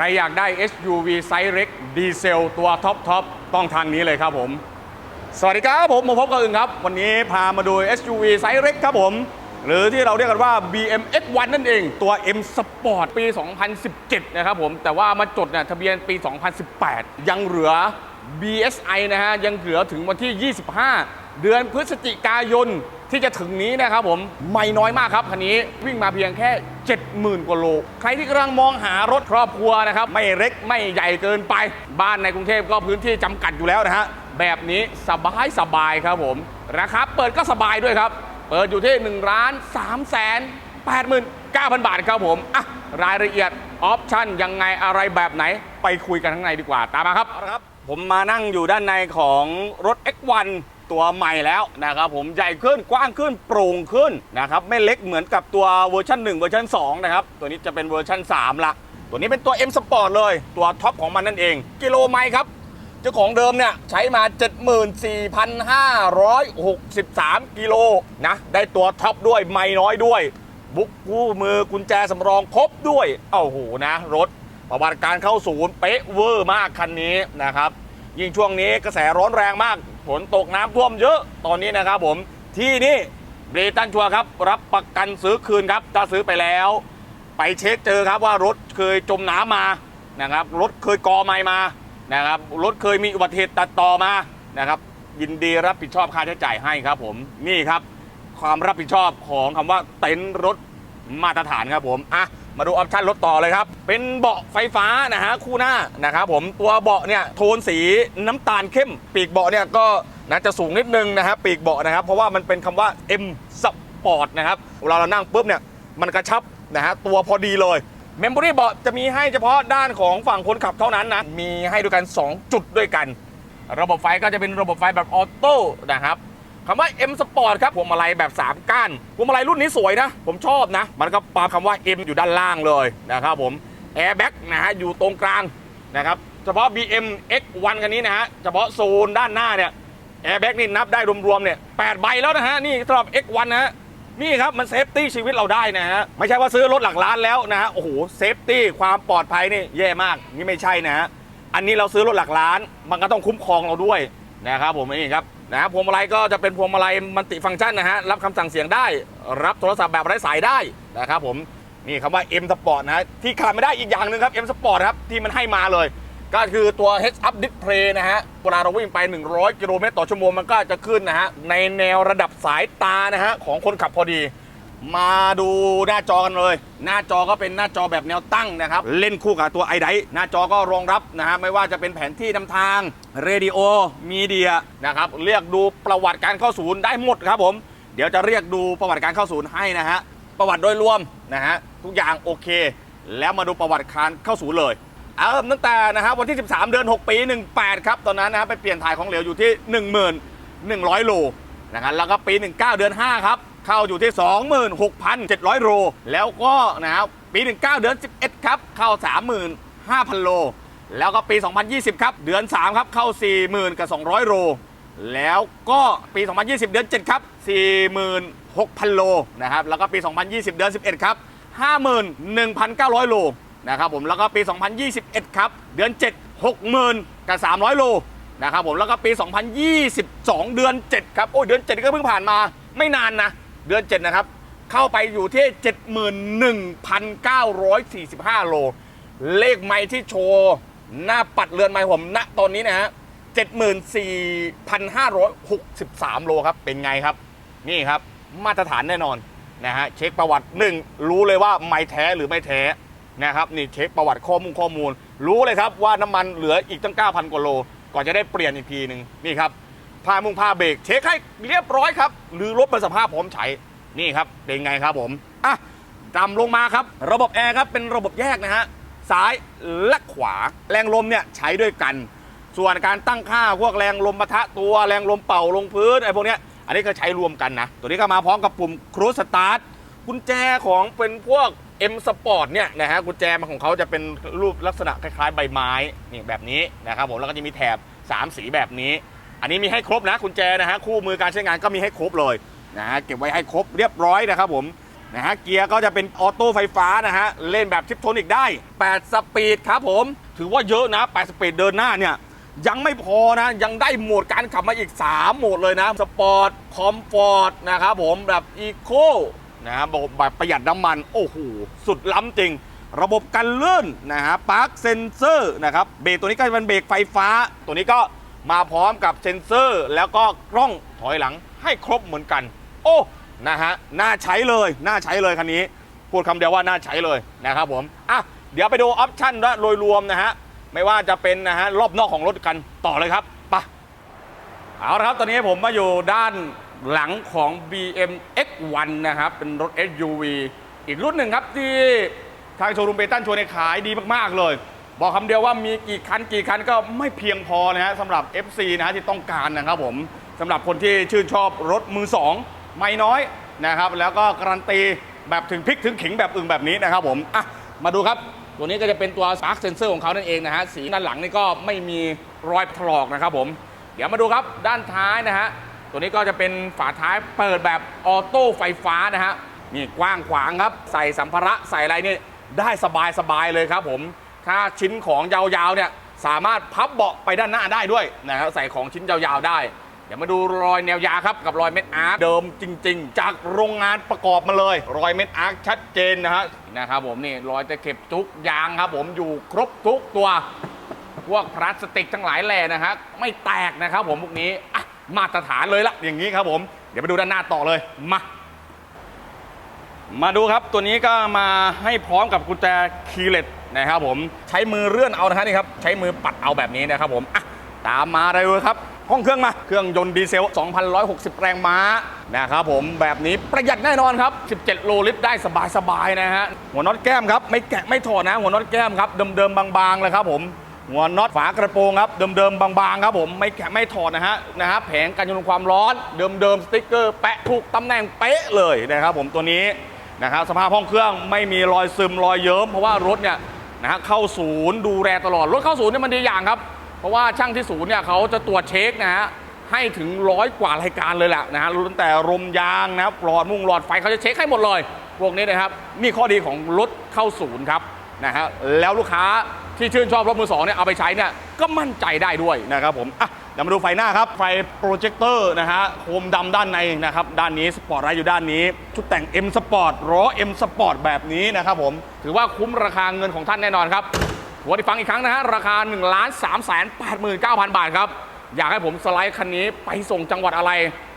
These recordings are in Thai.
รอยากได้ SUV ไซส์เล็กดีเซลตัวท็อปทอปต้องทางนี้เลยครับผม สวัสดีครับผมมาพบกับอึ่งครับ วันนี้พามาดู SUV ไซส์เล็กครับผม หรือที่เราเรียกกันว่า BMX1 นั่นเอง ตัว M Sport ปี 2017 นะครับผม แต่ว่ามาจดเนี่ยทะเบียนปี 2018 ยังเหลือ BSI นะฮะ ยังเหลือถึงวันที่ 25 เดือนพฤศจิกายน ที่จะถึงนี้นะครับผมไม่น้อยมากครับคันนี้วิ่งมาเพียงแค่ 70,000กว่าโล ใครที่กำลังมองหารถครอบครัวนะครับ ไม่เล็กไม่ใหญ่เกินไป บ้านในกรุงเทพก็พื้นที่จำกัดอยู่แล้วนะฮะแบบนี้สบายสบายครับผมราคาเปิดก็สบายด้วยครับ เปิดอยู่ที่1ล้าน3แสน89,000บาทครับผมอะรายละเอียดออปชั่นยังไงอะไรแบบไหน ไปคุยกันข้างในดีกว่าตามมาครับครับ ผมมานั่งอยู่ด้านในของรถ X1 ตัวใหม่แล้วนะครับผมใหญ่ขึ้นกว้างขึ้นโปร่งขึ้นนะครับไม่เล็กเหมือนกับตัวเวอร์ชัน1เวอร์ชัน2นะครับตัวนี้จะเป็นเวอร์ชัน3ละตัวนี้เป็นตัว M Sport เลยตัวท็อปของมันนั่นเอง กิโลไมล์ครับเจ้าของเดิมเนี่ยใช้มา 74,563 กิโลนะได้ตัวท็อปด้วยไม่น้อยด้วย บุ๊กคู่มือกุญแจสำรองครบด้วยเอ้าโหนะ รถประวัติการเข้าศูนย์เป๊ะเวอร์มากคันนี้นะครับ ยิ่งช่วงนี้กระแสร้อนแรงมากฝนตกน้ำท่วมเยอะตอนนี้นะครับผมที่นี่เบรตันชัวครับ รับประกันซื้อคืนครับถ้าซื้อไปแล้ว ไปเช็คเจอครับว่ารถเคยจมน้ำมานะครับรถเคยกอไม้มานะครับรถเคยมีอุบัติเหตุตัดต่อมานะครับยินดีรับผิดชอบค่าใช้จ่ายให้ครับผมนี่ครับ ความรับผิดชอบของคำว่าเต็นท์รถมาตรฐานครับผมอะ มาดูออปชันรถต่อเลยครับ เป็นเบาะไฟฟ้านะฮะคู่หน้านะครับผมตัวเบาะเนี่ยโทนสีน้ำตาลเข้ม ปีกเบาะเนี่ยก็น่าจะสูงนิดนึงนะครับปีกเบาะนะครับ เพราะว่ามันเป็นคำว่า M Sport นะครับเวลาเรานั่งปุ๊บเนี่ยมันกระชับนะฮะตัวพอดีเลยเมมโมรี่เบาะจะมีให้เฉพาะด้านของฝั่งคนขับเท่านั้นนะมีให้ด้วยกัน 2 จุดด้วยกัน ระบบไฟก็จะเป็นระบบไฟแบบออโต้นะครับ คำว่า M Sport ครับพวงมาลัยแบบ 3 ก้านพวงมาลัยรุ่นนี้สวยนะ ผมชอบนะ มันก็ปาคำว่า M อยู่ด้านล่างเลยนะครับผมแอร์แบ็กนะฮะอยู่ตรงกลางนะครับเฉพาะ BM X1 คันนี้นะฮะเฉพาะโซนด้านหน้าเนี่ยแอร์แบ็กนี่นับได้รวมๆเนี่ย8ใบแล้วนะฮะนี่สำหรับ X1 นะฮะนี่ครับมันเซฟตี้ชีวิตเราได้นะฮะไม่ใช่ว่าซื้อรถหลักล้านแล้วนะฮะโอ้โหเซฟตี้ความปลอดภัยนี่แย่มากนี่ไม่ใช่นะฮะอันนี้เราซื้อรถหลักล้าน มันก็ต้องคุ้มครองเราด้วยนะครับผมนี่ครับ นะพวงมาลัยก็จะเป็นพวงมาลัยมันติฟังก์ชันนะฮะรับคำสั่งเสียงได้ รับโทรศัพท์แบบไร้สายได้นะครับผมนี่คำว่า M Sport นะที่ขาดไม่ได้อีกอย่างหนึ่งครับ M Sport ครับที่มันให้มาเลย ก็คือตัว Head-up Display นะฮะเวลาเราวิ่งไป 100 กิโลเมตรต่อชั่วโมงมันก็จะขึ้นนะฮะในแนวระดับสายตานะฮะของคนขับพอดี มาดูหน้าจอกันเลย หน้าจอก็เป็นหน้าจอแบบแนวตั้งนะครับ เล่นคู่กับตัวไอไดหน้าจอก็รองรับนะฮะไม่ว่าจะเป็นแผนที่นำทางเรดิโอมีเดียนะครับเรียกดูประวัติการเข้าศูนย์ได้หมดครับผม เดี๋ยวจะเรียกดูประวัติการเข้าศูนย์ให้นะฮะประวัติโดยรวมนะฮะทุกอย่างโอเค แล้วมาดูประวัติการเข้าศูนย์เลยเริ่มตั้งแต่นะครับวันที่ 13 เดือน 6 ปี 18 ครับ ตอนนั้นนะครับไปเปลี่ยนถ่ายของเหลวอยู่ที่ 11,000 โลนะครับแล้วก็ปี 19 เดือน 5 ครับ เข้าอยู่ที่ 26,700 โลแล้วก็นะครับปี 19 เดือน 11 ครับ เข้า 35,000 โล แล้วก็ปี 2020 ครับ เดือน 3 ครับ เข้า 40,000 กับ 200 โล แล้วก็ปี 2020 เดือน 7 ครับ 46,000 โลนะครับ แล้วก็ปี 2020 เดือน 11 ครับ 51,900 โลนะครับผม แล้วก็ปี 2021 ครับ เดือน 7 60,000 กับ 300 โลนะครับผม แล้วก็ปี 2022 เดือน 7 ครับ โอ้ยเดือน 7 ก็เพิ่งผ่านมาไม่นานนะ เดือน 7 นะครับ เข้าไปอยู่ที่ 71,945 โล เลขไม้ที่โชว์ หน้าปัดเรือนไม้ผมณตอนนี้นะฮะ74,563 โลครับ เป็นไงครับ นี่ครับมาตรฐานแน่นอนนะฮะเช็คประวัติหนึ่งรู้เลยว่าไม่แท้หรือไม่แท้นะครับนี่เช็คประวัติข้อมูลข้อมูล รู้เลยครับว่าน้ำมันเหลืออีกตั้ง 9,000 กว่าโล ก่อนจะได้เปลี่ยนอีกทีหนึ่งนี่ครับ ผ้ามุงผ้าเบรกเช็คให้เรียบร้อยครับ หรือรถเป็นสภาพพร้อมใช้นี่ครับเป็นไงครับผมอะตามลงมาครับ ระบบแอร์ครับเป็นระบบแยกนะฮะซ้ายและขวา แรงลมเนี่ยใช้ด้วยกัน ส่วนการตั้งค่าพวกแรงลมปะทะตัวแรงลมเป่าลงพื้นไอ้พวกเนี้ยอันนี้ก็ใช้รวมกันนะ ตัวนี้ก็มาพร้อมกับปุ่มครูสตาร์ทกุญแจของเป็นพวก M Sport เนี่ยนะฮะกุญแจมันของเขาจะเป็นรูปลักษณะคล้ายๆ ใบไม้นี่แบบนี้นะครับผมแล้วก็จะมีแถบ 3 สีแบบนี้ อันนี้มีให้ครบนะกุญแจนะฮะคู่มือการใช้งานก็มีให้ครบเลยนะฮะเก็บไว้ให้ครบเรียบร้อยนะครับผมนะฮะเกียร์ก็จะเป็นออโต้ไฟฟ้านะฮะเล่นแบบทิปโทนิกได้ 8 สปีดครับผม ถือว่าเยอะนะ 8 สปีดเดินหน้าเนี่ยยังไม่พอนะ ยังได้โหมดการขับมาอีก 3 โหมดเลยนะสปอร์ตคอมฟอร์ตนะครับผมแบบอีโคนะครับแบบประหยัดน้ำมัน โอ้โห สุดล้ำจริง ระบบกันลื่นนะฮะปาร์คเซนเซอร์นะครับเบรกตัวนี้ก็จะเป็นเบรกไฟฟ้า ตัวนี้ก็ มาพร้อมกับเซนเซอร์ แล้วก็กล้องถอยหลังให้ครบเหมือนกัน โอ้นะฮะน่าใช้เลยน่าใช้เลยคันนี้ พูดคำเดียวว่าน่าใช้เลยนะครับผมอะเดี๋ยวไปดูออปชั่นและโดยรวมนะฮะไม่ว่าจะเป็นนะฮะรอบนอกของรถกันต่อเลยครับไปะเอาละครับตอนนี้ผมมาอยู่ด้านหลังของ BM X1 นะครับเป็นรถ SUV อีกรุ่นหนึ่งครับที่ทางโชว์รูมเบตันโชว์ในขายดีมาก ๆ เลย บอกคำเดียวว่ามีกี่คันกี่คันก็ไม่เพียงพอนะฮะสำหรับ FC นะฮะที่ต้องการนะครับผมสำหรับคนที่ชื่นชอบรถมือสองไม่น้อยนะครับแล้วก็การันตีแบบถึงพริกถึงขิงแบบอึ่งแบบนี้นะครับผมอะมาดูครับตัวนี้ก็จะเป็นตัว Spark Sensor ของเขานั่นเองนะฮะสีด้านหลังนี่ก็ไม่มีรอยถลอกนะครับผม เดี๋ยวมาดูครับด้านท้ายนะฮะตัวนี้ก็จะเป็นฝาท้ายเปิดแบบออโต้ไฟฟ้านะฮะนี่กว้างขวางครับ ใส่สัมภาระใส่อะไรนี่ได้สบายสบายเลยครับผม ถ้าชิ้นของยาวๆเนี่ยสามารถพับเบาะไปด้านหน้าได้ด้วยนะครับใส่ของชิ้นยาวๆได้ เดี๋ยวมาดูรอยแนวยาครับกับรอยเม็ดอาร์คเดิมจริง ๆ จากโรงงานประกอบมาเลย รอยเม็ดอาร์คชัดเจนนะฮะนะครับผมนี่รอยตะเข็บทุกยางครับ ผมอยู่ครบทุกตัวพวกพลาสติกทั้งหลายแหล่นะฮะไม่แตกนะครับผมพวกนี้มาตรฐานเลยละอย่างนี้ครับผมเดี๋ยวไปดูด้านหน้าต่อเลยมา มาดูครับตัวนี้ก็มาให้พร้อมกับกุญแจคีเลสนะครับผมใช้มือเลื่อนเอานะฮะนี่ครับใช้มือปัดเอาแบบนี้นะครับผมอะตามมาเลยครับห้องเครื่องมาเครื่องยนต์ดีเซล 2,160 แรงม้านะครับผมแบบนี้ประหยัดแน่นอนครับ 17 โลลิตรได้สบายๆนะฮะหัวน็อตแก้มครับไม่แกะไม่ถอดนะ หัวน็อตแก้มครับเดิมๆบางๆเลยครับผมหัวน็อตฝากระโปรงครับเดิมๆบางๆครับผมไม่แกะไม่ถอดนะฮะนะฮะแผงกันยนต์ความร้อนเดิมๆสติ๊กเกอร์แปะถูกตำแหน่งเป๊ะเลยนะครับผมตัวนี้ นะครับสภาพห้องเครื่องไม่มีรอยซึมรอยเยิ้มเพราะว่ารถเนี่ยนะฮะเข้าศูนย์ดูแลตลอดรถเข้าศูนย์เนี่ยมันดีอย่างครับ เพราะว่าช่างที่ศูนย์เนี่ยเขาจะตรวจเช็คนะฮะให้ถึงร้อยกว่ารายการเลยแหละนะฮะตั้งแต่ลมยางนะหลอดมุ้งหลอดไฟเขาจะเช็คให้หมดเลยพวกนี้นะครับนี่ข้อดีของรถเข้าศูนย์ครับนะฮะแล้วลูกค้าที่ชื่นชอบรถมือสองเนี่ยเอาไปใช้เนี่ยก็มั่นใจได้ด้วยนะครับผมอะ ดี๋ยวมาดูไฟหน้าครับ ไฟโปรเจคเตอร์นะฮะ โคมดำด้านในนะครับ ด้านนี้สปอร์ตไลท์อยู่ด้านนี้ ชุดแต่ง M Sport ล้อ M Sport แบบนี้นะครับผม ถือว่าคุ้มราคาเงินของท่านแน่นอนครับวันที่ฟังอีกครั้งนะฮะ ราคา1 3 8 9 0 0 0 บาทครับ อยากให้ผมสไลด์คันนี้ไปส่งจังหวัดอะไร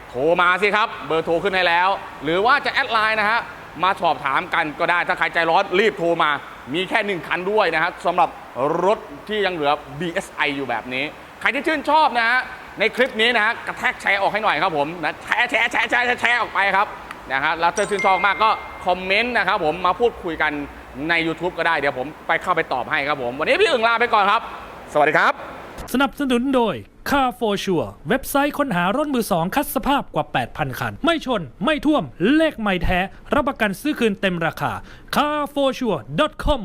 โทรมาสิครับ เบอร์โทรขึ้นให้แล้ว หรือว่าจะแอดไลน์นะฮะ มาสอบถามกันก็ได้ ถ้าใครใจร้อนรีบโทรมา มีแค่หนึ่งคันด้วยนะฮะสำหรับรถที่ยังเหลือ BSI อยู่แบบนี้ ใครที่ชื่นชอบนะฮะในคลิปนี้นะฮะกระแทกแชร์ออกให้หน่อยครับผมนะแชร์แชร์แชร์แชร์แชร์ออกไปครับนะฮะแล้วถ้าชื่นชอบมากก็คอมเมนต์นะครับผมมาพูดคุยกันใน YouTube ก็ได้เดี๋ยวผมไปเข้าไปตอบให้ครับผม วันนี้พี่อึ่งลาไปก่อนครับ สวัสดีครับ สนับสนุนโดย Car for Sure เว็บไซต์ค้นหารถมือสองคัดสภาพกว่า 8,000 คัน ไม่ชน ไม่ท่วม เลขไม่แท้ รับประกันซื้อคืนเต็มราคา carforsure.com